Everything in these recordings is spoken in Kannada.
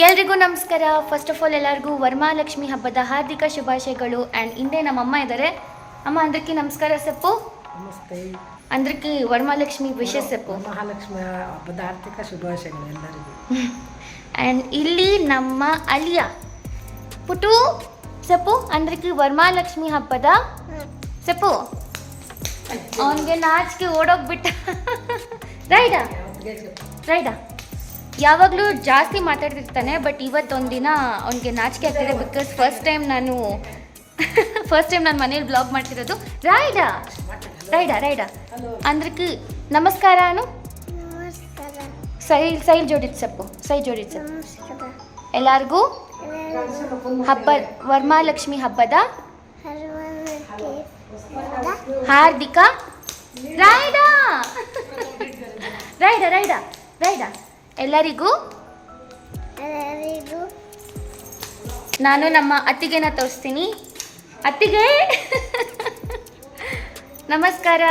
ಎಲ್ರಿಗೂ ನಮಸ್ಕಾರ. ಫಸ್ಟ್ ಆಫ್ ಆಲ್ ಎಲ್ಲರಿಗೂ ವರಮಹಾಲಕ್ಷ್ಮಿ ಹಬ್ಬದ ಹಾರ್ದಿಕ ಶುಭಾಶಯಗಳು. ಆ್ಯಂಡ್ ಹಿಂದೆ ನಮ್ಮಮ್ಮ ಇದ್ದಾರೆ. ಅಮ್ಮ ಅಂದ್ರಕಿ ನಮಸ್ಕಾರ ಸೆಪ್ಪು. ನಮಸ್ತೆ. ಅಂದ್ರಕ್ಕೆ ವರಮಹಾಲಕ್ಷ್ಮಿ ವಿಶೇಷ ಸೆಪ್ಪು. ಮಹಾಲಕ್ಷ್ಮಿ ಹಬ್ಬದ ಆರ್ಥಿಕ ಶುಭಾಶಯಗಳು ಎಲ್ಲರಿಗೂ. ಆ್ಯಂಡ್ ಇಲ್ಲಿ ನಮ್ಮ ಅಲಿಯ ಪುಟು ಸೆಪ್ಪು ಅಂದ್ರಕ್ಕೆ ವರಮಹಾಲಕ್ಷ್ಮಿ ಹಬ್ಬದ ಸೆಪ್ಪು. ಅವನಿಗೆ ನಾಚಿಕೆ ಓಡೋಗ್ಬಿಟ್ಟ ರೈಡಾ? ರೈಡಾ? ಯಾವಾಗಲೂ ಜಾಸ್ತಿ ಮಾತಾಡ್ತಿರ್ತಾನೆ ಬಟ್ ಇವತ್ತೊಂದು ದಿನ ಅವನಿಗೆ ನಾಚಿಕೆ ಆಗ್ತಿದೆ ಬಿಕಾಸ್ ಫಸ್ಟ್ ಟೈಮ್ ನಾನು ಫಸ್ಟ್ ಟೈಮ್ ನಾನು ಮನೇಲಿ ಬ್ಲಾಗ್ ಮಾಡ್ತಿರೋದು ರೈಡಾ? ರೈಡಾ ರೈಡಾ? ಅಂದ್ರಕ್ಕೆ ನಮಸ್ಕಾರ ಅನು? ಸೈಲ್ ಸೈಲ್ ಜೋಡಿದ್ ಸಪ್ಪು ಸೈ ಜೋಡಿದ್ ಸಪ್ಪು. ಎಲ್ಲರಿಗೂ? ಹಬ್ಬ ವರಮಹಾಲಕ್ಷ್ಮಿ ಹಬ್ಬದ? ಹಾರ್ದಿಕ ರೈಡಾ. Ride ride ride. ಎಲ್ಲರಿಗೂ ನಾನು ನಮ್ಮ ಅತ್ತಿಗೆನ ತೋರಿಸ್ತೀನಿ. ಅತ್ತಿಗೆ. ನಮಸ್ಕಾರ.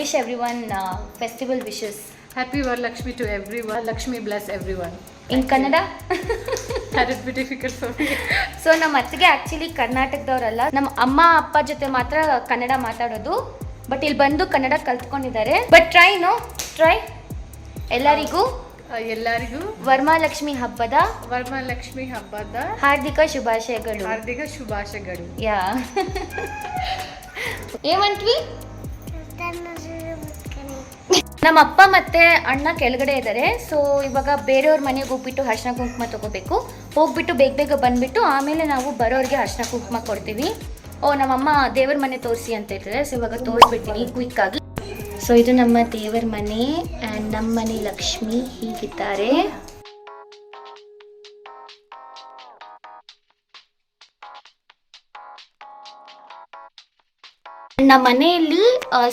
Wish every one festival wishes happy Varalakshmi to everyone Lakshmi bless everyone. In Kannada so ನಮ್ಮ ಅತ್ತಿಗೆ ಆ್ಯಕ್ಚುಲಿ ಕರ್ನಾಟಕದವರಲ್ಲ. ನಮ್ಮ ಅಮ್ಮ ಅಪ್ಪ ಜೊತೆ ಮಾತ್ರ ಕನ್ನಡ ಮಾತಾಡೋದು. ಬಟ್ ಇಲ್ಲಿ ಬಂದು ಕನ್ನಡ ಕಲ್ತ್ಕೊಂಡಿದ್ದಾರೆ. ಬಟ್ ಟ್ರೈ ನೋ ಟ್ರೈ ಎಲ್ಲರಿಗೂ ಎಲ್ಲರಿಗೂ ವರ್ಮಾಲಕ್ಷ್ಮಿ ಹಬ್ಬದ ವರಮಹಾಲಕ್ಷ್ಮಿ ಹಬ್ಬದ ಹಾರ್ದಿಕ ಶುಭಾಶಯಗಳು. ಹಾರ್ದಿಕ ಶುಭಾಶಯಗಳು. ಯಾ ಏಮಂಟ್ವಿ ನಮ್ಮ ಅಪ್ಪ ಮತ್ತೆ ಅಣ್ಣ ಕೆಳಗಡೆ ಇದ್ದಾರೆ. ಸೊ ಇವಾಗ ಬೇರೆಯವ್ರ ಮನೆಗೆ ಹೋಗ್ಬಿಟ್ಟು ಅರ್ಶಿನ ಕುಂಕುಮ ತಗೋಬೇಕು. ಹೋಗ್ಬಿಟ್ಟು ಬೇಗ ಬೇಗ ಬಂದ್ಬಿಟ್ಟು ಆಮೇಲೆ ನಾವು ಬರೋರಿಗೆ ಅರ್ಶಿನ ಕುಂಕುಮ ಕೊಡ್ತೀವಿ. ಓ, ನಮ್ಮಮ್ಮ ದೇವರ ಮನೆ ತೋರಿಸಿ ಅಂತ ಹೇಳ್ತಾರೆ ಸೊ ಇವಾಗ ತೋರಿಸ್ಬಿಡ್ತೀನಿ ಕ್ವಿಕ್ ಆಗಿ. ಸೊ ಇದು ನಮ್ಮ ದೇವರ ಮನೆ ಆ್ಯಂಡ್ ನಮ್ಮ ಮನೆ ಲಕ್ಷ್ಮಿ ಹೀಗಿದ್ದಾರೆ. ನಮ್ಮ ಮನೆಯಲ್ಲಿ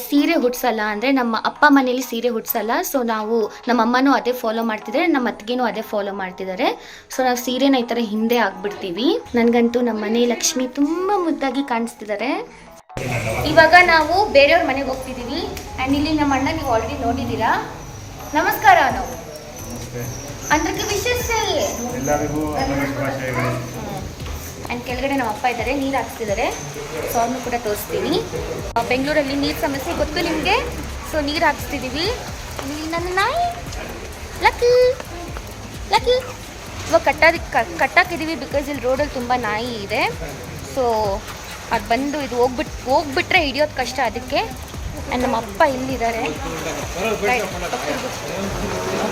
ಸೀರೆ ಹುಡ್ಸಲ್ಲ ಅಂದರೆ ನಮ್ಮ ಅಪ್ಪ ಮನೆಯಲ್ಲಿ ಸೀರೆ ಹುಡ್ಸಲ್ಲ. ಸೊ ನಾವು ನಮ್ಮ ಅಮ್ಮನೂ ಅದೇ ಫಾಲೋ ಮಾಡ್ತಿದ್ದಾರೆ ನಮ್ಮ ಅತ್ತಿಗೆನೂ ಅದೇ ಫಾಲೋ ಮಾಡ್ತಿದ್ದಾರೆ. ಸೊ ನಾವು ಸೀರೆನ ಈ ಥರ ಹಿಂದೆ ಆಗ್ಬಿಡ್ತೀವಿ ನನಗಂತೂ ನಮ್ಮ ಮನೆ ಲಕ್ಷ್ಮಿ ತುಂಬ ಮುದ್ದಾಗಿ ಕಾಣಿಸ್ತಿದ್ದಾರೆ. ಇವಾಗ ನಾವು ಬೇರೆಯವ್ರ ಮನೆಗೆ ಹೋಗ್ತಿದ್ದೀವಿ. ಆ್ಯಂಡ್ ಇಲ್ಲಿ ನಮ್ಮ ಅಣ್ಣ ನೀವು ಆಲ್ರೆಡಿ ನೋಡಿದ್ದೀರಾ? ನಮಸ್ಕಾರ ನಾವು ಅಂದ್ರಕ್ಕೆ ವಿಶೇಷ ಎಲ್ಲರಿಗೂ ಆ್ಯಂಡ್ ಕೆಳಗಡೆ ನಮ್ಮ ಅಪ್ಪ ಇದ್ದಾರೆ ನೀರು ಹಾಕ್ತಿದ್ದಾರೆ ಸೊ ಅವ್ರನ್ನೂ ಕೂಡ ತೋರಿಸ್ತೀನಿ. ಬೆಂಗಳೂರಲ್ಲಿ ನೀರು ಸಮಸ್ಯೆ ಗೊತ್ತು ನಿಮಗೆ? ಸೊ ನೀರು ಹಾಕ್ಸ್ತಿದ್ದೀವಿ ನನ್ನ ನಾಯಿ. ಲಕ್ಕಿ ಲಕ್ಕಿ ಇವಾಗ ಕಟ್ಟೋದಕ್ಕೆ ಕಟ್ಟಾಕಿದ್ದೀವಿ ಬಿಕಾಸ್ ಇಲ್ಲಿ ರೋಡಲ್ಲಿ ತುಂಬ ನಾಯಿ ಇದೆ. ಸೊ ಅದು ಬಂದು ಇದು ಹೋಗ್ಬಿಟ್ಟು ಹೋಗ್ಬಿಟ್ರೆ ಹಿಡಿಯೋದು ಕಷ್ಟ ಅದಕ್ಕೆ. ಆ್ಯಂಡ್ ನಮ್ಮ ಅಪ್ಪ ಇಲ್ಲಿದ್ದಾರೆ.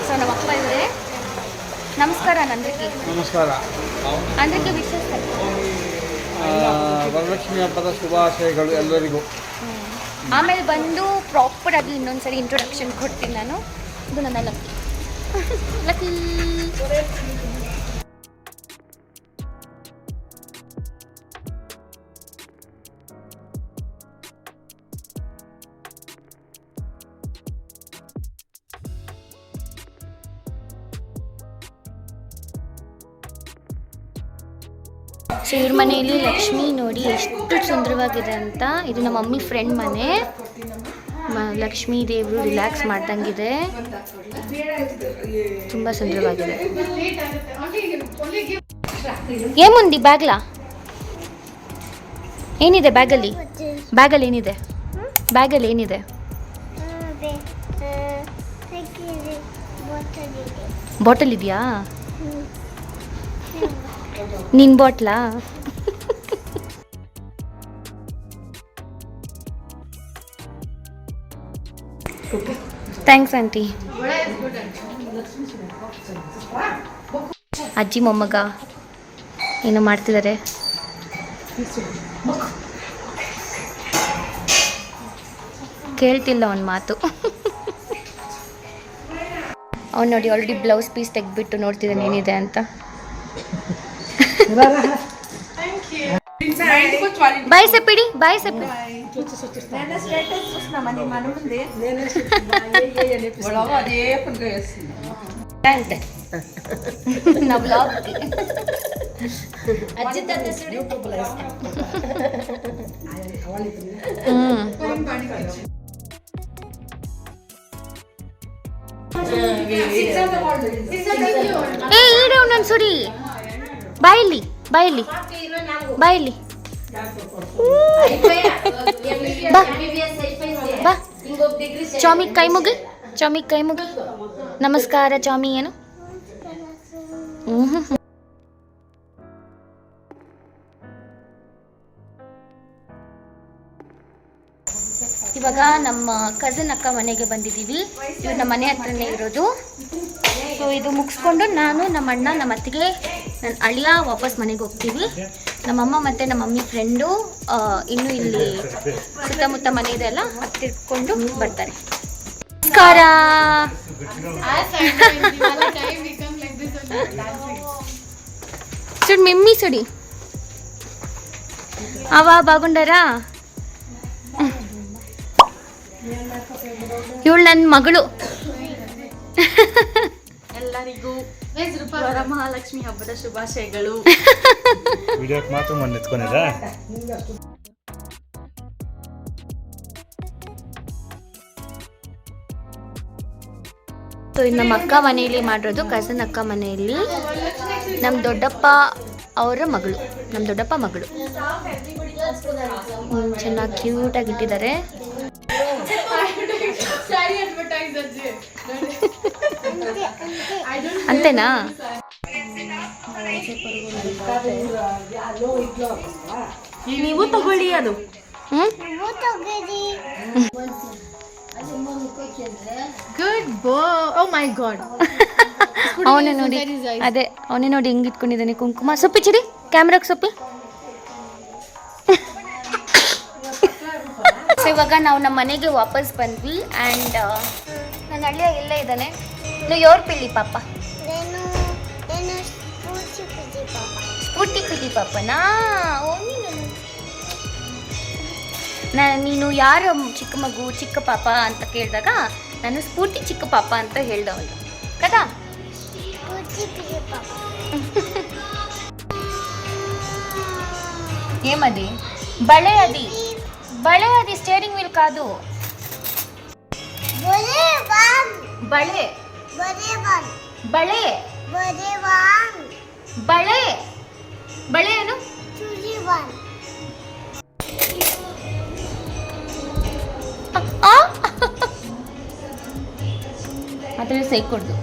ಸೊ ನಮ್ಮ ಅಪ್ಪ ಇದ್ದಾರೆ ನಮಸ್ಕಾರ ನಂದ್ರಿಕಿ. ನಮಸ್ಕಾರ. ಅಂದ್ರಿಕೆ ವಿಶೇಷ ಆ, ವರಲಕ್ಷ್ಮಿ ಹಬ್ಬದ ಶುಭಾಶಯಗಳು ಎಲ್ಲರಿಗೂ. ಆಮೇಲೆ ಬಂದು ಪ್ರಾಪರ್ ಆಗಿ ಇನ್ನೊಂದ್ಸರಿ ಇಂಟ್ರೊಡಕ್ಷನ್ ಕೊಡ್ತೀನಿ ನಾನು. ಇದು ನನ್ನ ಲಕ್ಕಿ. ಲಕ್ಕಿ. ಸೊ ಇವ್ರ ಮನೆಯಲ್ಲಿ ಲಕ್ಷ್ಮಿ ನೋಡಿ ಎಷ್ಟು ಸುಂದರವಾಗಿದೆ ಅಂತ. ಇದು ನಮ್ಮ ಮಮ್ಮಿ ಫ್ರೆಂಡ್ ಮನೆ. ಲಕ್ಷ್ಮೀ ದೇವರು ರಿಲ್ಯಾಕ್ಸ್ ಮಾಡ್ದಂಗಿದೆ. ತುಂಬ ಸುಂದರವಾಗಿದೆ. ಏಮುಂದಿ ಬ್ಯಾಗ್ಲಾ ಏನಿದೆ ಬ್ಯಾಗಲ್ಲಿ ಬ್ಯಾಗಲ್ಲಿ ಏನಿದೆ? ಬ್ಯಾಗಲ್ಲಿ ಏನಿದೆ? ಬಾಟಲ್ ಇದೆಯಾ? ನಿನ್ ಬಾಟ್ಲಾ? ಥ್ಯಾಂಕ್ಸ್ ಆಂಟಿ ಅಜ್ಜಿ, ಮೊಮ್ಮಗ, ಏನೋ ಮಾಡ್ತಿದ್ದಾರೆ ಕೇಳ್ತಿಲ್ಲ ಅವನ ಮಾತು. ಅವ್ನು ನೋಡಿ ಆಲ್ರೆಡಿ ಬ್ಲೌಸ್ ಪೀಸ್ ತೆಗೆದ್ಬಿಟ್ಟು ನೋಡ್ತಿದ್ದಾನೆ ಏನಿದೆ ಅಂತ. ಬಾಯ್ ಸೆಪ್ಪಿಡಿ ಬಾಯ್ ಸೆಪ್ಪಿ ಅಂತೆ ನಾವು ಬ್ಲಾಗ್ ಹ್ಮ್ ಏ ಈಡೆ ಒಂದೊಂದು ಬಾಯಿಲಿ ಬಾಯಿಲಿ ಬಾಯಲ್ಲಿ. ಬಾ ಚಾಮಿ ಕೈ ಮುಗಿ ಚಾಮಿ ಕೈ ಮುಗಿ ನಮಸ್ಕಾರ ಚಾಮಿ, ಏನು? ಇವಾಗ ನಮ್ಮ ಕಸಿನ್ ಅಕ್ಕ ಮನೆಗೆ ಬಂದಿದ್ದೀವಿ. ಇವ್ರು ನಮ್ಮ ಮನೆ ಹತ್ರನೇ ಇರೋದು. ಸೊ ಇದು ಮುಗಿಸ್ಕೊಂಡು ನಾನು ನಮ್ಮ ಅಣ್ಣ, ನಮ್ಮ ಅತ್ತಿಗೆ ನನ್ನ ಅಳಿಯ ವಾಪಸ್ ಮನೆಗೆ ಹೋಗ್ತೀವಿ. ನಮ್ಮಮ್ಮ ಮತ್ತು ನಮ್ಮ ಮಮ್ಮಿ ಫ್ರೆಂಡು ಇನ್ನೂ ಇಲ್ಲಿ ಸುತ್ತಮುತ್ತ ಮನೆ ಇದೆ ಅಲ್ಲ ಹತ್ತಿಟ್ಕೊಂಡು ಬರ್ತಾರೆ. ನಮಸ್ಕಾರ. ಸುಡ್ ಮಿಮ್ಮಿ ಸುಡಿ. ಅವ ಬಾಗುಂಡಾರಾ? ಇವಳು ನನ್ನ ಮಗಳು. ಎಲ್ಲರಿಗೂ ವರಮಹಾಲಕ್ಷ್ಮಿ ಹಬ್ಬದ ಶುಭಾಶಯಗಳು. ವಿಡಿಯೋಕ್ಕೆ ಮಾತ್ರ ಸೊ ಇದು ನಮ್ಮ ಅಕ್ಕ ಮನೆಯಲ್ಲಿ ಮಾಡಿರೋದು ಕಸನ್ ಅಕ್ಕ ಮನೆಯಲ್ಲಿ. ನಮ್ಮ ದೊಡ್ಡಪ್ಪ ಅವರ ಮಗಳು. ನಮ್ಮ ದೊಡ್ಡಪ್ಪ ಮಗಳು. ಚೆನ್ನಾಗಿ ಕ್ಯೂಟಾಗಿ ಇಟ್ಟಿದ್ದಾರೆ. ಅಂತೇನಾ ನೀವು ತಗೊಳ್ಳಿ ಅದು ಹ್ಮ್ ಗುಡ್ ಬೋ ಓ ಮೈ ಗಾಡ್ ಅವನೇ ನೋಡಿ ಅದೇ ಅವನೇ ನೋಡಿ ಹೆಂಗ್ ಇಟ್ಕೊಂಡಿದ್ದಾನೆ ಕುಂಕುಮ ಸೊಪ್ಪಿ ಚಿಡಿ ಕ್ಯಾಮ್ರಾಗೆ ಸೊಪ್ಪಿ ಸೊ ಇವಾಗ ನಾವು ನಮ್ಮ ಮನೆಗೆ ವಾಪಸ್ ಬಂದ್ವಿ ಆ್ಯಂಡ್ ನನ್ನ ಅಳಿಯ ಇಲ್ಲೇ ಇದ್ದಾನೆ ನೀವು ಯೋರ್ ಪಿಲ್ಲಿ ಪಾಪ నేను నేను పూచి పూచి పాప ಸ್ಫೂರ್ತಿ ಪಿಲಿ ಪಾಪನಾ ಓ ನೀನು ನಾ- ನೀನು ಯಾರು ಚಿಕ್ಕ ಮಗು ಚಿಕ್ಕ ಪಾಪ ಅಂತ ಕೇಳಿದಾಗ ನಾನು ಸ್ಫೂರ್ತಿ ಚಿಕ್ಕ ಪಾಪ ಅಂತ ಹೇಳ್ದ ಅವಳು ಕದಾ పూచి పూచి పాప ఏమది బళే అది బళే అది స్టీరింగ్ వీల్ కాదు బొరే వాన్ బళే బొరే వాన్ బళే బొరే వాన్ బళే ಬಳೆ ಏನು చూసి వాన్ ಅದ್ರಲ್ಲಿ ಸೇರ್ಕೊಡ್ದು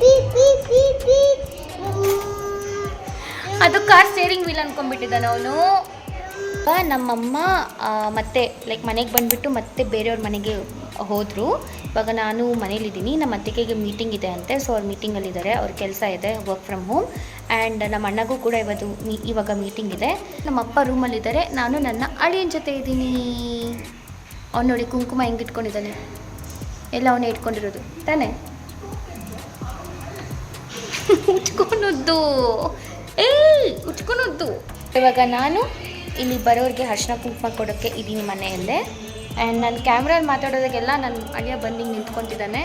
పీ పీ పీ పీ ಅದು ಕಾರ್ ಸ್ಟೇರಿಂಗ್ ವೀಲ್ ಅನ್ಕೊಂಡ್ಬಿಟ್ಟಿದ್ದಾನೆ ಅವನು ನಮ್ಮಮ್ಮ ಮತ್ತೆ ಲೈಕ್ ಮನೆಗೆ ಬಂದುಬಿಟ್ಟು ಮತ್ತೆ ಬೇರೆಯವ್ರ ಮನೆಗೆ ಹೋದರು. ಇವಾಗ ನಾನು ಮನೇಲಿದ್ದೀನಿ, ನಮ್ಮ ಅತ್ತಿಗೆಗೆ ಮೀಟಿಂಗ್ ಇದೆ ಅಂತೆ ಸೊ ಅವ್ರು ಮೀಟಿಂಗಲ್ಲಿದ್ದಾರೆ ಅವ್ರ ಕೆಲಸ ಇದೆ ವರ್ಕ್ ಫ್ರಮ್ ಹೋಮ್ ಆ್ಯಂಡ್ ನಮ್ಮ ಅಣ್ಣಗೂ ಕೂಡ ಇವತ್ತು ಮೀ, ಇವಾಗ ಮೀಟಿಂಗ್ ಇದೆ. ನಮ್ಮ ಅಪ್ಪ ರೂಮಲ್ಲಿದ್ದಾರೆ ನಾನು ನನ್ನ ಅಳಿಯನ ಜೊತೆ ಇದ್ದೀನಿ. ಅವ್ನು ನೋಡಿ ಕುಂಕುಮ ಹೆಂಗೆ ಇಟ್ಕೊಂಡಿದ್ದಾನೆ ಎಲ್ಲ ಅವನೇ ಇಟ್ಕೊಂಡಿರೋದು, ತಾನೇ? ಉಚ್ಕೊಂಡದ್ದು. ಏಯ್, ಉಚ್ಕೊಂಡದ್ದು. ಇವಾಗ ನಾನು ಇಲ್ಲಿ ಬರೋರಿಗೆ ಅರ್ಶಿನ ಕುಂಕುಮ ಕೊಡೋಕ್ಕೆ ಇದ್ದೀನಿ ಮನೆಯಲ್ಲೇ. ಆ್ಯಂಡ್ ನಾನು ಕ್ಯಾಮ್ರಲ್ಲಿ ಮಾತಾಡೋದಾಗೆಲ್ಲ ನನ್ನ ಅಳಿಯ ಬಂದು ಹಿಂಗೆ ನಿಂತ್ಕೊತಿದ್ದಾನೆ.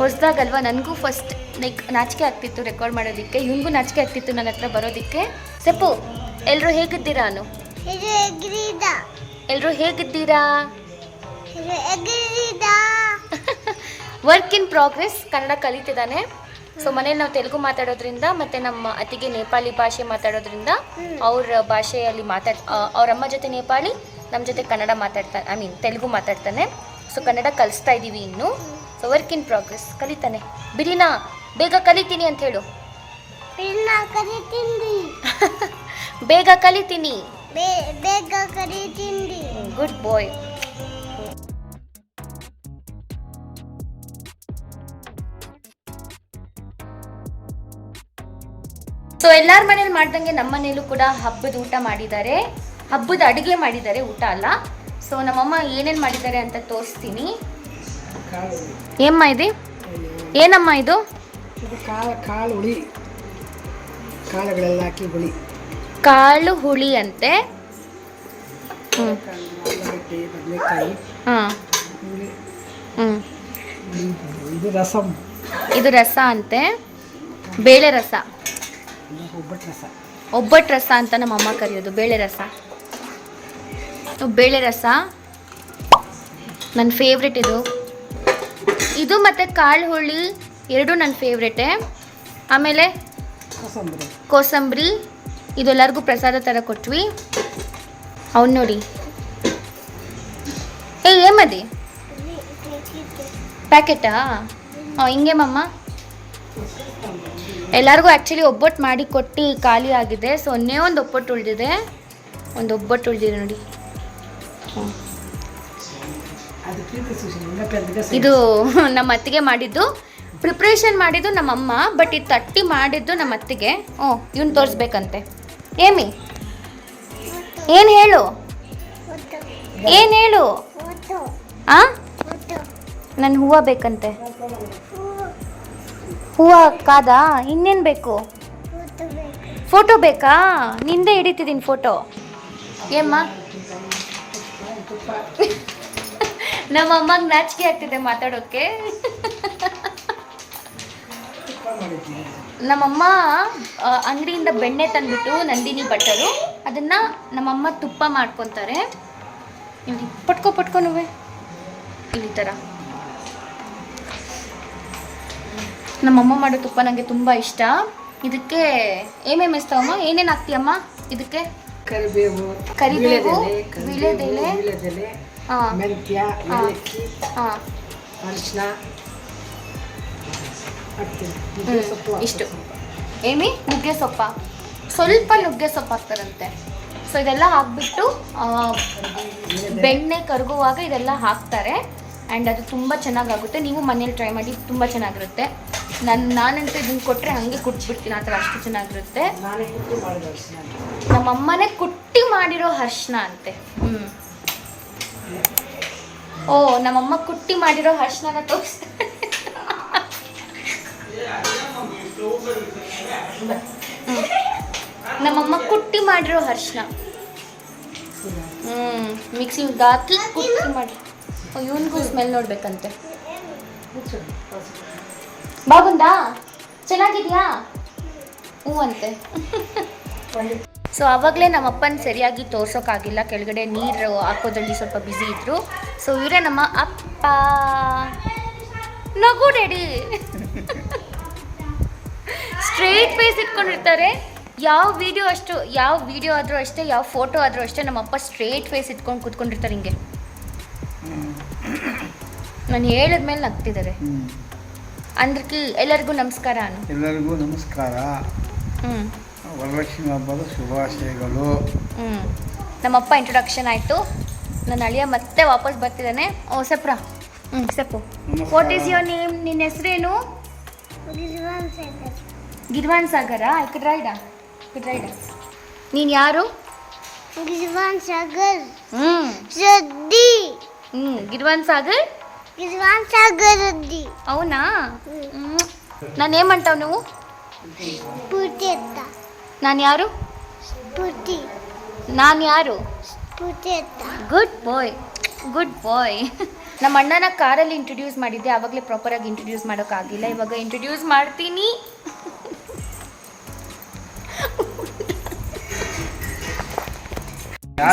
ಹೊಸದಾಗಲ್ವ? ನನಗೂ ಫಸ್ಟ್ ಲೈಕ್ ನಾಚಿಕೆ ಆಗ್ತಿತ್ತು ರೆಕಾರ್ಡ್ ಮಾಡೋದಕ್ಕೆ. ಇವನಿಗೂ ನಾಚಿಕೆ ಆಗ್ತಿತ್ತು ನನ್ನ ಹತ್ರ ಬರೋದಕ್ಕೆ. ಸೆಪ್ಪು ಎಲ್ಲರೂ ಹೇಗಿದ್ದೀರಾ ನಾನು ಎಲ್ಲರೂ ಹೇಗಿದ್ದೀರಾ? ವರ್ಕ್ ಇನ್ ಪ್ರೋಗ್ರೆಸ್ ಕನ್ನಡ ಕಲಿತಿದ್ದಾನೆ. ಸೊ ಮನೇಲಿ ನಾವು ತೆಲುಗು ಮಾತಾಡೋದ್ರಿಂದ ಮತ್ತೆ ನಮ್ಮ ಅತ್ತಿಗೆ ನೇಪಾಳಿ ಭಾಷೆ ಮಾತಾಡೋದ್ರಿಂದ ಅವ್ರ ಭಾಷೆಯಲ್ಲಿ ಮಾತಾಡ್ ಅವರಮ್ಮ ಜೊತೆ ನೇಪಾಳಿ ನಮ್ಮ ಜೊತೆ ಕನ್ನಡ ಮಾತಾಡ್ತಾನೆ ಐ ಮೀನ್ ತೆಲುಗು ಮಾತಾಡ್ತಾನೆ. ಸೊ ಕನ್ನಡ ಕಲಿಸ್ತಾ ಇದ್ದೀವಿ ಇನ್ನು. ಸೊ ವರ್ಕ್ ಇನ್ ಪ್ರೋಗ್ರೆಸ್ ಕಲಿತಾನೆ. ಬಿರಿನಾ ಬೇಗ ಕಲಿತೀನಿ ಅಂತ ಹೇಳು. ಬೇಗ ಕಲಿತೀನಿ. ಬೇಗ ಕಲಿತೀನಿ. ಗುಡ್ ಬಾಯ್ ಸೊ ಎಲ್ಲಾರ ಮನೇಲಿ ಮಾಡ್ದಂಗೆ ನಮ್ಮ ಮನೇಲೂ ಕೂಡ ಹಬ್ಬದ ಊಟ ಮಾಡಿದ್ದಾರೆ. ಹಬ್ಬದ ಅಡುಗೆ ಮಾಡಿದ್ದಾರೆ ಊಟ ಅಲ್ಲ. ಸೊ ನಮ್ಮಮ್ಮ ಏನೇನು ಮಾಡಿದ್ದಾರೆ ಅಂತ ತೋರಿಸ್ತೀನಿ. ಏಮ್ಮ ಇದೆ? ಏನಮ್ಮ ಇದು? ಕಾಳು ಹುಳಿ. ಕಾಳುಗಳೆಲ್ಲ ಹಾಕಿ ಹುಳಿ. ಕಾಳು ಹುಳಿ ಅಂತೆ. ಇದು ರಸಂ ಅಂತೆ. ಬೇಳೆ ರಸ. ಒಬ್ಬಟ್ಟು ರಸ ಒಬ್ಬಟ್ಟು ರಸ ಅಂತ ನಮ್ಮ ಅಮ್ಮ ಕರೆಯೋದು ಬೇಳೆ ರಸ. ಬೇಳೆ ರಸ ನನ್ನ ಫೇವ್ರೆಟ್ ಇದು. ಇದು ಮತ್ತು ಕಾಳು ಹುಳಿ ಎರಡೂ ನನ್ನ ಫೇವ್ರೆಟೇ ಆಮೇಲೆ ಕೋಸಂಬರಿ. ಕೋಸಂಬರಿ ಇದೆಲ್ಲರಿಗೂ ಪ್ರಸಾದ ಥರ ಕೊಟ್ವಿ. ಅವ್ನು ನೋಡಿ. ಏ ಏಮದಿ ಪ್ಯಾಕೆಟಾ ಹಾಂ ಹಿಂಗೆ ಮಮ್ಮ ಎಲ್ಲರಿಗೂ ಆ್ಯಕ್ಚುಲಿ ಒಬ್ಬಟ್ಟು ಮಾಡಿ ಕೊಟ್ಟು ಖಾಲಿ ಆಗಿದೆ. ಸೊ ಒಂದೇ ಒಂದು ಒಬ್ಬಟ್ಟು ಉಳಿದಿದೆ. ಒಂದು ಒಬ್ಬಟ್ಟು ಉಳಿದಿದೆ ನೋಡಿ. ಇದು ನಮ್ಮ ಅತ್ತಿಗೆ ಮಾಡಿದ್ದು. ಪ್ರಿಪ್ರೇಷನ್ ಮಾಡಿದ್ದು ನಮ್ಮಮ್ಮ ಬಟ್ ಇದು ತಟ್ಟಿ ಮಾಡಿದ್ದು ನಮ್ಮ ಅತ್ತಿಗೆ. ಹ್ಞೂ ಇವ್ನು ತೋರಿಸ್ಬೇಕಂತೆ. ಏಮಿ? ಏನು ಹೇಳು? ಏನು ಹೇಳು? ಆ? ನನ್ನ ಹೂವು ಬೇಕಂತೆ. ಹೂವು, ಕಾದಾ, ಇನ್ನೇನು ಬೇಕು? ಫೋಟೋ ಬೇಕಾ? ನಿಂದೆ ಹಿಡಿತಿದ್ದೀನಿ ಫೋಟೋ ಏಮ್ಮ? ನಮ್ಮ ಅಮ್ಮಗೆ ನಾಚಿಕೆ ಆಗ್ತಿದೆ ಮಾತಾಡೋಕ್ಕೆ ನಮ್ಮಮ್ಮ ಅಂಗಡಿಯಿಂದ ಬೆಣ್ಣೆ ತಂದ್ಬಿಟ್ಟು ನಂದಿನಿ ಬಟ್ಟರು ಅದನ್ನು ನಮ್ಮಮ್ಮ ತುಪ್ಪ ಮಾಡ್ಕೊತಾರೆ. ಇಲ್ಲಿ ಪಟ್ಕೊ ಪಟ್ಕೊನುವೆ ಇಲ್ಲಿ ಥರ ನಮ್ಮಮ್ಮ ಮಾಡೋ ತುಪ್ಪ ನನಗೆ ತುಂಬ ಇಷ್ಟ. ಇದಕ್ಕೆ ಏನೇನು ಎಸ್ತಾವಮ್ಮ? ಏನೇನು ಹಾಕ್ತೀಯಮ್ಮ? ಇದಕ್ಕೆ? ಕರಿಬೇವು ಕರಿಬೇವು, ವಿಳೆದೆಲೆ ವಿಳೆದೆಲೆ ಮೆಂತ್ಯ. ಏಲಕ್ಕಿ ಹಾಂ ಅರಿಶಿನ ಇಷ್ಟು. ಏಮಿ? ನುಗ್ಗೆ ಸೊಪ್ಪ? ಸ್ವಲ್ಪ ನುಗ್ಗೆ ಸೊಪ್ಪು ಹಾಕ್ತಾರಂತೆ. ಸೊ ಇದೆಲ್ಲ ಹಾಕ್ಬಿಟ್ಟು ಬೆಣ್ಣೆ ಕರಗುವಾಗ ಇದೆಲ್ಲ ಹಾಕ್ತಾರೆ. ಆ್ಯಂಡ್ ಅದು ತುಂಬ ಚೆನ್ನಾಗಾಗುತ್ತೆ. ನೀವು ಮನೇಲಿ ಟ್ರೈ ಮಾಡಿ ತುಂಬ ಚೆನ್ನಾಗಿರುತ್ತೆ. ನನ್ನ ನಾನಂತೂ ಇದನ್ನು ಕೊಟ್ಟರೆ ಹಾಗೆ ಕುಟ್ಬಿಡ್ತೀನಿ ಆ ಥರ ಅಷ್ಟು ಚೆನ್ನಾಗಿರುತ್ತೆ. ನಾನೇ ನಮ್ಮಮ್ಮನೇ ಕುಟ್ಟಿ ಮಾಡಿರೋ ಹರ್ಷಣ ಅಂತೆ. ಹ್ಞೂ ಓ ನಮ್ಮಮ್ಮ ಕುಟ್ಟಿ ಮಾಡಿರೋ ಹರ್ಷಣನ ತೋರಿಸ್ತಾರೆ. ನಮ್ಮಮ್ಮ ಕುಟ್ಟಿ ಮಾಡಿರೋ ಹರ್ಷಣ ಹ್ಞೂ ಮಿಕ್ಸಿಗೆ ಹಾಕಿ ಕುಟ್ಟಿ ಮಾಡಿ ಇವನಿಗೂ ಸ್ಮೆಲ್ ನೋಡ್ಬೇಕಂತೆ. ಬಾಗುಂದಾ ಚೆನ್ನಾಗಿದ್ಯಾ? ಹ್ಞೂ ಅಂತೆ ಸೊ ಆವಾಗಲೇ ನಮ್ಮ ಅಪ್ಪನ ಸರಿಯಾಗಿ ತೋರ್ಸೋಕ್ಕಾಗಿಲ್ಲ ಕೆಳಗಡೆ ನೀರು ಹಾಕೋದ್ರಲ್ಲಿ ಸ್ವಲ್ಪ ಬ್ಯುಸಿ ಇದ್ರು. ಸೊ ಇವರೇ ನಮ್ಮ ಅಪ್ಪ. ನಗು ಡ್ಯಾಡಿ. ಸ್ಟ್ರೈಟ್ ಫೇಸ್ ಇಟ್ಕೊಂಡಿರ್ತಾರೆ. ಯಾವ ವಿಡಿಯೋ ಅಷ್ಟು ಯಾವ ವಿಡಿಯೋ ಆದರೂ ಅಷ್ಟೇ ಯಾವ ಫೋಟೋ ಆದರೂ ಅಷ್ಟೇ ನಮ್ಮ ಅಪ್ಪ ಸ್ಟ್ರೇಟ್ ಫೇಸ್ ಇಟ್ಕೊಂಡು ಕೂತ್ಕೊಂಡಿರ್ತಾರೆ ಹಿಂಗೆ. ನಾನು ಹೇಳಿದ ಮೇಲೆ ನಗ್ತಿದ್ದಾರೆ. ಅಂದ್ರೆ ಎಲ್ಲರಿಗೂ ನಮಸ್ಕಾರ ಅನು. ಎಲ್ಲರಿಗೂ ನಮಸ್ಕಾರ. ಹ್ಞೂ ವರಲಕ್ಷ್ಮಿ ಹಬ್ಬದ ಶುಭಾಶಯಗಳು. ನಮ್ಮಪ್ಪ ಇಂಟ್ರೊಡಕ್ಷನ್ ಆಯಿತು. ನನ್ನ ಅಳಿಯ ಮತ್ತೆ ವಾಪಸ್ ಬರ್ತಿದ್ದಾನೆ. ಓ ಸಪ್ರ. ಹ್ಞೂ ಸಪ್ಪು. ವಾಟ್ ಈಸ್ ಯೋರ್ ನೇಮ್ ನಿನ್ನ ಹೆಸರೇನು? ಗಿರ್ವಾನ್ ಸಾಗರ್. ಗಿರ್ವಾನ್ ಸಾಗರ. ಕಿಡ್ರೈಡ ಕುಡ್ ರೈಡ ಕುಡ್ ರೈಡ ನೀನು ಯಾರು? ಗಿರ್ವಾನ್ ಸಾಗರ್. ಹ್ಞೂ ಹ್ಞೂ ಗಿರ್ವಾನ್ ಸಾಗರ್? ಗಿರ್ವಾನ್ ಸಾಗರ್ ರದ್ದಿ ಅವನಾ ಹ್ಞೂ ನಾನು ಏಮಂಟಾವ್ ನೀವು? ಸ್ಫೂರ್ತಿ ಅತ್ತ ನಾನು ಯಾರು ಸ್ಫೂರ್ತಿ. ನಾನು ಯಾರು ಸ್ಫೂರ್ತಿ ಅತ್ತ ಗುಡ್ ಬಾಯ್ ಗುಡ್ ಬಾಯ್ ನಮ್ಮ ಅಣ್ಣನ ಕಾರಲ್ಲಿ ಇಂಟ್ರೊಡ್ಯೂಸ್ ಮಾಡಿದ್ದೆ ಆವಾಗಲೇ ಪ್ರಾಪರಾಗಿ ಇಂಟ್ರೊಡ್ಯೂಸ್ ಮಾಡೋಕ್ಕಾಗಿಲ್ಲ ಇವಾಗ ಇಂಟ್ರೊಡ್ಯೂಸ್ ಮಾಡ್ತೀನಿ.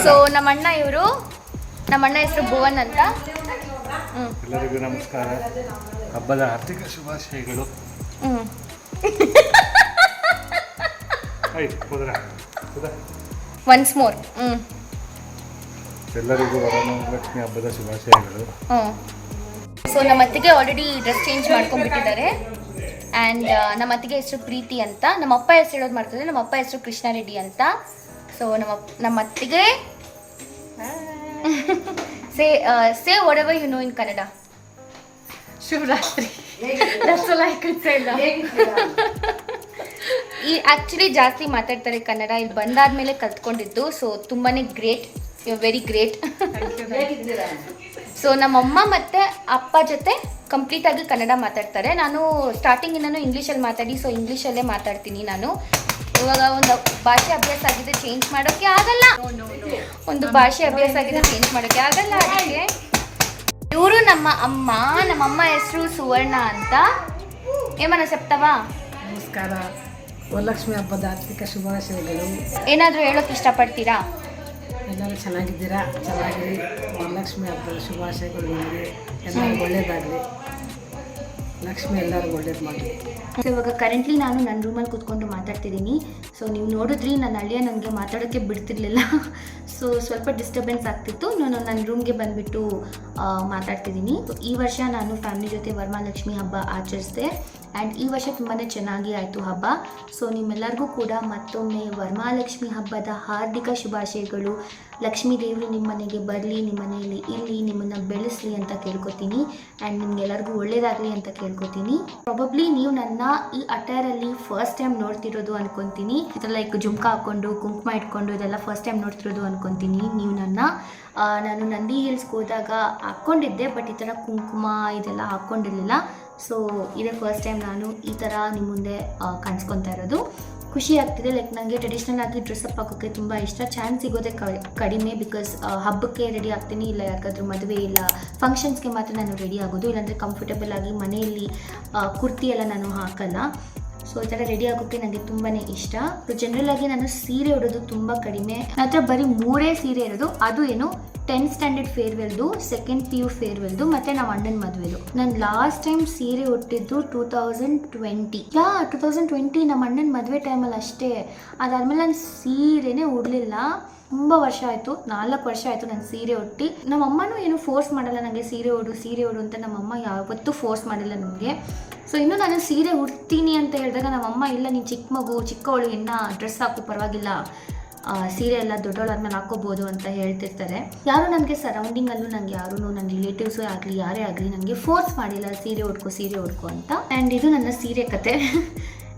ಸೊ ನಮ್ಮ ಅಣ್ಣ ಇವರು. ನಮ್ಮ ಅಣ್ಣ ಹೆಸರು ಭುವನ್ ಅಂತ. ಎಲ್ಲರಿಗೂ ನಮಸ್ಕಾರ. ಹಬ್ಬದ ಆರ್ಥಿಕ ಶುಭಾಶಯಗಳು. ಒನ್ಸ್ ಮೋರ್ ಹ್ಞೂ ಎಲ್ಲರಿಗೂ ವರಮಹಾಲಕ್ಷ್ಮಿ ಹಬ್ಬದ ಶುಭಾಶಯಗಳು. ಹ್ಞೂ ಸೊ ನಮ್ಮ ಅತ್ತಿಗೆ ಆಲ್ರೆಡಿ ಡ್ರೆಸ್ ಚೇಂಜ್ ಮಾಡ್ಕೊಂಡ್ಬಿಟ್ಟಿದ್ದಾರೆ. ಆ್ಯಂಡ್ ನಮ್ಮ ಅತ್ತಿಗೆ ಹೆಸರು ಪ್ರೀತಿ ಅಂತ. ನಮ್ಮ ಅಪ್ಪ ಹೆಸರು ಹೇಳೋದು ಮಾಡ್ತಾರೆ ನಮ್ಮ ಅಪ್ಪ ಹೆಸರು ಕೃಷ್ಣಾರೆಡ್ಡಿ ಅಂತ. ಸೊ ನಮ್ಮ ನಮ್ಮ ಅತ್ತಿಗೆ say uh, say whatever you know in Kannada Shivratri. That's all I could say now. ಈ ಆ್ಯಕ್ಚುಲಿ ಜಾಸ್ತಿ ಮಾತಾಡ್ತಾರೆ ಕನ್ನಡ. ಇಲ್ಲಿ ಬಂದಾದ್ಮೇಲೆ ಕಲ್ತ್ಕೊಂಡಿದ್ದು. ಸೊ ತುಂಬಾ great you very great so ನಮ್ಮಮ್ಮ ಮತ್ತು ಅಪ್ಪ ಜೊತೆ ಕಂಪ್ಲೀಟಾಗಿ ಕನ್ನಡ ಮಾತಾಡ್ತಾರೆ. ನಾನು ಸ್ಟಾರ್ಟಿಂಗಿಂದನೂ ಇಂಗ್ಲೀಷಲ್ಲಿ ಮಾತಾಡಿ ಸೊ ಇಂಗ್ಲೀಷಲ್ಲೇ ಮಾತಾಡ್ತೀನಿ ನಾನು. ಇವಾಗ ಒಂದು ಭಾಷೆ ಅಭ್ಯಾಸ ಆಗಿದೆ ಚೇಂಜ್ ಮಾಡೋಕ್ಕೆ ಆಗಲ್ಲ. ಒಂದು ಭಾಷೆ ಅಭ್ಯಾಸ ಆಗಿದೆ ಚೇಂಜ್ ಮಾಡೋಕ್ಕೆ ಆಗಲ್ಲ ಅದಕ್ಕೆ. ಇವರು ನಮ್ಮ ಅಮ್ಮ ನಮ್ಮ ಅಮ್ಮ ಹೆಸರು ಸುವರ್ಣ ಅಂತ. ಏಮನ ಸೆಪ್ತವಾ ನಮಸ್ಕಾರ. ವರಲಕ್ಷ್ಮಿ ಹಬ್ಬದ ಆರ್ಥಿಕ ಶುಭಾಶಯಗಳು. ಏನಾದರೂ ಹೇಳೋಕೆ ಇಷ್ಟಪಡ್ತೀರಾ? ಎಲ್ಲರೂ ಚೆನ್ನಾಗಿದ್ದೀರಾ? ಚೆನ್ನಾಗಿರಿ. ವರಲಕ್ಷ್ಮಿ ಹಬ್ಬ ಹಬ್ಬದ ಶುಭಾಶಯಗಳು ನಿಮಗೆ. ಎಲ್ಲರಿಗೂ ಒಳ್ಳೇದಾಗಲಿ. ಲಕ್ಷ್ಮಿ ಎಲ್ಲರಿಗೂ ಒಳ್ಳೇದು ಮಾಡಿ. ಇವಾಗ ಕರೆಂಟ್ಲಿ ನಾನು ನನ್ನ ರೂಮಲ್ಲಿ ಕೂತ್ಕೊಂಡು ಮಾತಾಡ್ತಿದ್ದೀನಿ. ಸೊ ನೀವು ನೋಡಿದ್ರಿ ನನ್ನ ಅಳಿಯ ನನಗೆ ಮಾತಾಡೋಕ್ಕೆ ಬಿಡ್ತಿರ್ಲಿಲ್ಲ. ಸೊ ಸ್ವಲ್ಪ ಡಿಸ್ಟರ್ಬೆನ್ಸ್ ಆಗ್ತಿತ್ತು. ನಾನು ನನ್ನ ರೂಮ್ಗೆ ಬಂದುಬಿಟ್ಟು ಮಾತಾಡ್ತಿದ್ದೀನಿ. ಈ ವರ್ಷ ನಾನು ಫ್ಯಾಮಿಲಿ ಜೊತೆ ವರಮಹಾಲಕ್ಷ್ಮಿ ಹಬ್ಬ ಆಚರಿಸಿದೆ. ಆ್ಯಂಡ್ ಈ ವರ್ಷ ತುಂಬಾ ಚೆನ್ನಾಗಿ ಆಯಿತು ಹಬ್ಬ. ಸೊ ನಿಮ್ಮೆಲ್ಲರಿಗೂ ಕೂಡ ಮತ್ತೊಮ್ಮೆ ವರಮಹಾಲಕ್ಷ್ಮಿ ಹಬ್ಬದ ಹಾರ್ದಿಕ ಶುಭಾಶಯಗಳು. ಲಕ್ಷ್ಮೀ ದೇವರು ನಿಮ್ಮ ಮನೆಗೆ ಬರಲಿ ನಿಮ್ಮ ಮನೆಯಲ್ಲಿ ಇರಲಿ, ನಿಮ್ಮನ್ನು ಬೆಳೆಸಲಿ ಅಂತ ಕೇಳ್ಕೊತೀನಿ. ಆ್ಯಂಡ್ ನಿಮಗೆಲ್ಲರಿಗೂ ಒಳ್ಳೆಯದಾಗಲಿ ಅಂತ ಕೇಳ್ಕೊತೀನಿ. ಪ್ರಾಬಬ್ಲಿ ನೀವು ನನ್ನ ಈ ಅಟೈರಲ್ಲಿ ಫಸ್ಟ್ ಟೈಮ್ ನೋಡ್ತಿರೋದು ಅನ್ಕೊತೀನಿ. ಥರ ಲೈಕ್ ಜುಮ್ಕ ಹಾಕ್ಕೊಂಡು ಕುಂಕುಮ ಇಟ್ಕೊಂಡು ಇದೆಲ್ಲ ಫಸ್ಟ್ ಟೈಮ್ ನೋಡ್ತಿರೋದು ಅನ್ಕೊತೀನಿ ನೀವು ನನ್ನ. ನಾನು ನಂದಿ ಹಿಲ್ಸ್ಗೆ ಹೋದಾಗ ಹಾಕ್ಕೊಂಡಿದ್ದೆ ಬಟ್ ಈ ಥರ ಕುಂಕುಮ ಇದೆಲ್ಲ ಹಾಕ್ಕೊಂಡಿರಲಿಲ್ಲ. ಸೊ ಇದೇ ಫಸ್ಟ್ ಟೈಮ್ ನಾನು ಈ ಥರ ನಿಮ್ಮ ಮುಂದೆ ಕಾಣಿಸ್ಕೊತಾ ಇರೋದು. ಖುಷಿ ಆಗ್ತಿದೆ. ಲೈಕ್ ನನಗೆ ಟ್ರೆಡಿಷ್ನಲ್ ಆಗಿ ಡ್ರೆಸ್ಅಪ್ ಹಾಕೋಕ್ಕೆ ತುಂಬ ಇಷ್ಟ. ಚಾನ್ಸ್ ಸಿಗೋದೇ ಕಡಿಮೆ ಬಿಕಾಸ್ ಹಬ್ಬಕ್ಕೆ ರೆಡಿ ಆಗ್ತೀನಿ. ಇಲ್ಲ ಯಾಕಾದರೂ ಮದುವೆ ಇಲ್ಲ ಫಂಕ್ಷನ್ಸ್ಗೆ ಮಾತ್ರ ನಾನು ರೆಡಿ ಆಗೋದು. ಇಲ್ಲಾಂದರೆ ಕಂಫರ್ಟಬಲ್ ಆಗಿ ಮನೆಯಲ್ಲಿ ಕುರ್ತಿ ಎಲ್ಲ ನಾನು ಹಾಕಲ್ಲ. ಸೊ ಈ ಥರ ರೆಡಿ ಆಗೋಕ್ಕೆ ನನಗೆ ತುಂಬಾ ಇಷ್ಟ. ಸೊ ಜನರಲ್ ಆಗಿ ನಾನು ಸೀರೆ ಉಡೋದು ತುಂಬ ಕಡಿಮೆ. ನನ್ನ ಹತ್ರ ಬರೀ ಮೂರೇ ಸೀರೆ ಇರೋದು. ಅದು ಏನು? ಟೆಂತ್ ಸ್ಟ್ಯಾಂಡರ್ಡ್ ಫೇರ್ವೆಲ್ದು ಸೆಕೆಂಡ್ ಪಿ ಯು ಫೇರ್ವೆಲ್ದು ಮತ್ತು ನಮ್ಮ ಅಣ್ಣನ ಮದುವೆದು ನಾನು ಲಾಸ್ಟ್ ಟೈಮ್ ಸೀರೆ ಉಟ್ಟಿದ್ದು two thousand twenty yeah two thousand twenty ನಮ್ಮ ಅಣ್ಣನ ಮದುವೆ ಟೈಮಲ್ಲಿ ಅಷ್ಟೇ. ಅದಾದ್ಮೇಲೆ ನಾನು ಸೀರೆನೇ ಉಡಲಿಲ್ಲ. ತುಂಬ ವರ್ಷ ಆಯಿತು. ನಾಲ್ಕು ವರ್ಷ ಆಯಿತು ನಾನು ಸೀರೆ ಉಟ್ಟಿ. ನಮ್ಮ ಅಮ್ಮನೂ ಏನು ಫೋರ್ಸ್ ಮಾಡಲ್ಲ ನನಗೆ ಸೀರೆ ಉಡು ಸೀರೆ ಉಡು ಅಂತ ನಮ್ಮಮ್ಮ ಯಾವತ್ತೂ ಫೋರ್ಸ್ ಮಾಡಿಲ್ಲ ನನಗೆ ಸೊ ಇನ್ನು ನಾನು ಸೀರೆ ಉಡ್ತೀನಿ ಅಂತ ಹೇಳಿದಾಗ ನಮ್ಮಮ್ಮ ಇಲ್ಲ, ನೀನು ಚಿಕ್ಕ ಮಗು, ಚಿಕ್ಕವಳು ಇನ್ನ ಡ್ರೆಸ್ ಹಾಕು, ಪರವಾಗಿಲ್ಲ. ಸೀರೆ ಎಲ್ಲ ದೊಡ್ಡವಳಾದ್ಮೇಲೆ ಹಾಕೋಬಹುದು ಅಂತ ಹೇಳ್ತಿರ್ತಾರೆ. ಯಾರು ನನಗೆ ಸರೌಂಡಿಂಗಲ್ಲೂ ನನಗೆ ಯಾರು ನನ್ನ ರಿಲೇಟಿವ್ಸ್ ಆಗಲಿ, ಯಾರೇ ಆಗಲಿ ನನಗೆ ಫೋರ್ಸ್ ಮಾಡಿಲ್ಲ ಸೀರೆ ಉಡ್ಕೋ ಸೀರೆ ಉಡ್ಕೋ ಅಂತ. ಆ್ಯಂಡ್ ಇದು ನನ್ನ ಸೀರೆ ಕತೆ.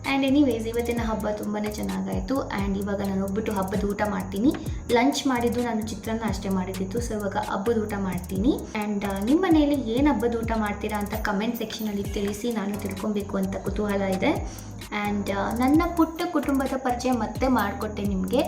ಆ್ಯಂಡ್ ಎನಿವೇಸ್ ಇವತ್ತಿನ ಹಬ್ಬ ತುಂಬಾ ಚೆನ್ನಾಗಾಯಿತು. ಆ್ಯಂಡ್ ಇವಾಗ ನಾನು ಹೋಗ್ಬಿಟ್ಟು ಹಬ್ಬದ ಊಟ ಮಾಡ್ತೀನಿ. ಲಂಚ್ ಮಾಡಿದ್ದು ನಾನು ಚಿತ್ರಾನ್ನ ಅಷ್ಟೇ ಮಾಡಿದ್ದಿತ್ತು ಸೊ ಇವಾಗ ಹಬ್ಬದ ಊಟ ಮಾಡ್ತೀನಿ. ಆ್ಯಂಡ್ ನಿಮ್ಮ ಮನೆಯಲ್ಲಿ ಏನು ಹಬ್ಬದ ಊಟ ಮಾಡ್ತೀರಾ ಅಂತ ಕಮೆಂಟ್ ಸೆಕ್ಷನಲ್ಲಿ ತಿಳಿಸಿ ನಾನು ತಿಳ್ಕೊಬೇಕು ಅಂತ ಕುತೂಹಲ ಇದೆ. ಆ್ಯಂಡ್ ನನ್ನ ಪುಟ್ಟ ಕುಟುಂಬದ ಪರಿಚಯ ಮತ್ತೆ ಮಾಡಿಕೊಟ್ಟೆ ನಿಮಗೆ.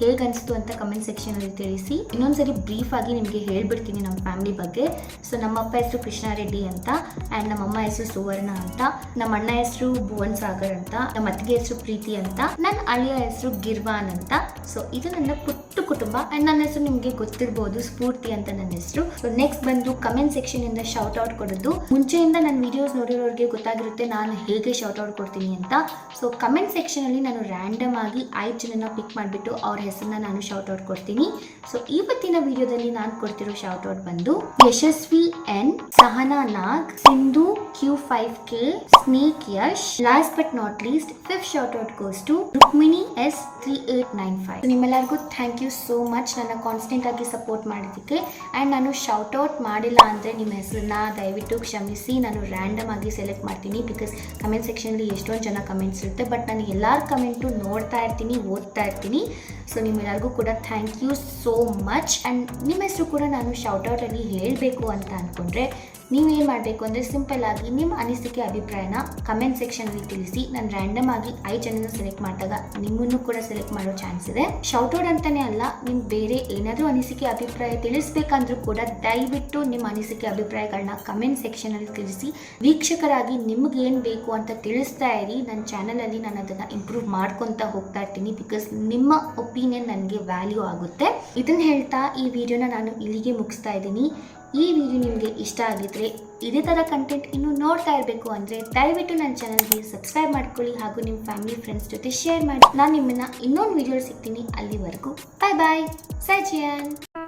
ಹೇಗನ್ನಿಸ್ತು ಅಂತ ಕಮೆಂಟ್ ಸೆಕ್ಷನಲ್ಲಿ ತಿಳಿಸಿ. ಇನ್ನೊಂದ್ಸರಿ ಬ್ರೀಫ್ ಆಗಿ ನಿಮಗೆ ಹೇಳಿಬಿಡ್ತೀನಿ ನಮ್ಮ ಫ್ಯಾಮಿಲಿ ಬಗ್ಗೆ. ಸೊ ನಮ್ಮಪ್ಪ ಹೆಸರು ಕೃಷ್ಣಾರೆಡ್ಡಿ ಅಂತ ಆ್ಯಂಡ್ ನಮ್ಮಮ್ಮ ಹೆಸರು ಸುವರ್ಣ ಅಂತ ನಮ್ಮ ಅಣ್ಣ ಹೆಸರು ಭುವನ್ ಸಾಗರ್ ಅಂತ ನಮ್ಮ ಅತ್ತಿಗೆ ಹೆಸರು ಪ್ರೀತಿ ಅಂತ ನನ್ನ ಅಳಿಯ ಹೆಸರು ಗಿರ್ವಾನ್ ಅಂತ. ಸೊ ಇದು ನನ್ನ ಪುಟ್ಟ ಕುಟುಂಬ. ಆ್ಯಂಡ್ ನನ್ನ ಹೆಸರು ನಿಮಗೆ ಗೊತ್ತಿರ್ಬೋದು ಸ್ಫೂರ್ತಿ ಅಂತ ನನ್ನ ಹೆಸರು. ಸೊ ನೆಕ್ಸ್ಟ್ ಬಂದು ಕಮೆಂಟ್ ಸೆಕ್ಷನ್ ಇಂದ ಶೌಟ್ ಔಟ್ ಕೊಡೋದು. ಮುಂಚೆಯಿಂದ ನನ್ನ ವಿಡಿಯೋಸ್ ನೋಡಿರೋರಿಗೆ ಗೊತ್ತಾಗಿರುತ್ತೆ ನಾನು ಹೇಗೆ ಶೌಟ್ ಔಟ್ ಕೊಡ್ತೀನಿ ಅಂತ. ಸೊ ಕಮೆಂಟ್ ಸೆಕ್ಷನಲ್ಲಿ ನಾನು ರ್ಯಾಂಡಮ್ ಆಗಿ ಐದು ಜನನ ಪಿಕ್ ಮಾಡಿಬಿಟ್ಟು ಅವ್ರ ಹೆಸರನ್ನ ನಾನು ಶೌಟ್ ಔಟ್ ಕೊಡ್ತೀನಿ. ಸೊ ಇವತ್ತಿನ ವಿಡಿಯೋದಲ್ಲಿ ನಾನು ಕೊಡ್ತಿರೋ ಶೌಟ್ ಔಟ್ ಬಂದು Yashaswi N Sahana Nag, Sindhu Q five K snake Yash last but not least fifth shout out goes to Rukmini S three eight nine five ನಿಮ್ಮೆಲ್ಲರಿಗೂ ಥ್ಯಾಂಕ್ ಯು ಸೋ ಮಚ್ ನನ್ನ ಕಾನ್ಸ್ಟೆಂಟಾಗಿ ಸಪೋರ್ಟ್ ಮಾಡಿದ್ದಕ್ಕೆ. ಆ್ಯಂಡ್ ನಾನು ಶೌಟ್ಔಟ್ ಮಾಡಿಲ್ಲ ಅಂದರೆ ನಿಮ್ಮ ಹೆಸರನ್ನ ದಯವಿಟ್ಟು ಕ್ಷಮಿಸಿ. ನಾನು ರ್ಯಾಂಡಮ್ ಆಗಿ ಸೆಲೆಕ್ಟ್ ಮಾಡ್ತೀನಿ ಬಿಕಾಸ್ ಕಮೆಂಟ್ ಸೆಕ್ಷನಲ್ಲಿ ಎಷ್ಟೊಂದು ಜನ ಕಮೆಂಟ್ಸ್ ಇರುತ್ತೆ. ಬಟ್ ನಾನು ಎಲ್ಲರ ಕಮೆಂಟು ನೋಡ್ತಾ ಇರ್ತೀನಿ, ಓದ್ತಾ ಇರ್ತೀನಿ. ಸೊ ನಿಮ್ಮೆಲ್ಲರಿಗೂ ಕೂಡ thank you so much and ನಿಮ್ಮ ಹೆಸರು ಕೂಡ ನಾನು ಶೌಟ್ಔಟಲ್ಲಿ ಹೇಳಬೇಕು ಅಂತ ಅಂದ್ಕೊಂಡ್ರೆ ನೀವೇನು ಮಾಡಬೇಕು ಅಂದರೆ ಸಿಂಪಲ್ ಆಗಿ ನಿಮ್ಮ ಅನಿಸಿಕೆ, ಅಭಿಪ್ರಾಯನ ಕಮೆಂಟ್ ಸೆಕ್ಷನಲ್ಲಿ ತಿಳಿಸಿ. ನಾನು ರ್ಯಾಂಡಮ್ ಆಗಿ ಐದು ಜನನ ಸೆಲೆಕ್ಟ್ ಮಾಡಿದಾಗ ನಿಮ್ಮನ್ನು ಕೂಡ ಸೆಲೆಕ್ಟ್ ಮಾಡೋ ಚಾನ್ಸ್ ಇದೆ. ಶೌಟೌಟ್ ಅಂತಲೇ ಅಲ್ಲ ನಿಮ್ಮ ಬೇರೆ ಏನಾದರೂ ಅನಿಸಿಕೆ, ಅಭಿಪ್ರಾಯ ತಿಳಿಸ್ಬೇಕಂದ್ರೂ ಕೂಡ ದಯವಿಟ್ಟು ನಿಮ್ಮ ಅನಿಸಿಕೆ ಅಭಿಪ್ರಾಯಗಳನ್ನ ಕಮೆಂಟ್ ಸೆಕ್ಷನಲ್ಲಿ ತಿಳಿಸಿ. ವೀಕ್ಷಕರಾಗಿ ನಿಮ್ಗೆ ಏನು ಬೇಕು ಅಂತ ತಿಳಿಸ್ತಾ ಇರಿ. ನನ್ನ ಚಾನಲಲ್ಲಿ ನಾನು ಅದನ್ನು ಇಂಪ್ರೂವ್ ಮಾಡ್ಕೊತಾ ಹೋಗ್ತಾ ಇರ್ತೀನಿ ಬಿಕಾಸ್ ನಿಮ್ಮ ಒಪಿನಿಯನ್ ನನಗೆ ವ್ಯಾಲ್ಯೂ ಆಗುತ್ತೆ. ಇದನ್ನು ಹೇಳ್ತಾ ಈ ವಿಡಿಯೋನ ನಾನು ಇಲ್ಲಿಗೆ ಮುಗಿಸ್ತಾ ಇದ್ದೀನಿ. ಈ ವಿಡಿಯೋ ನಿಮಗೆ ಇಷ್ಟ ಆಗಿದ್ರೆ ಇದೇ ಥರ ಕಂಟೆಂಟ್ ಇನ್ನೂ ನೋಡ್ತಾ ಇರಬೇಕು ಅಂದರೆ ದಯವಿಟ್ಟು ನನ್ನ ಚಾನಲ್ಗೆ ಸಬ್ಸ್ಕ್ರೈಬ್ ಮಾಡ್ಕೊಳ್ಳಿ ಹಾಗೂ ನಿಮ್ಮ ಫ್ಯಾಮಿಲಿ ಫ್ರೆಂಡ್ಸ್ ಜೊತೆ ಶೇರ್ ಮಾಡಿ. ನಾನು ನಿಮ್ಮನ್ನು ಇನ್ನೊಂದು ವಿಡಿಯೋ ಸಿಗ್ತೀನಿ. ಅಲ್ಲಿವರೆಗೂ ಬಾಯ್ ಬಾಯ್ ಸಜಿಯನ್ ಜಿಯನ್.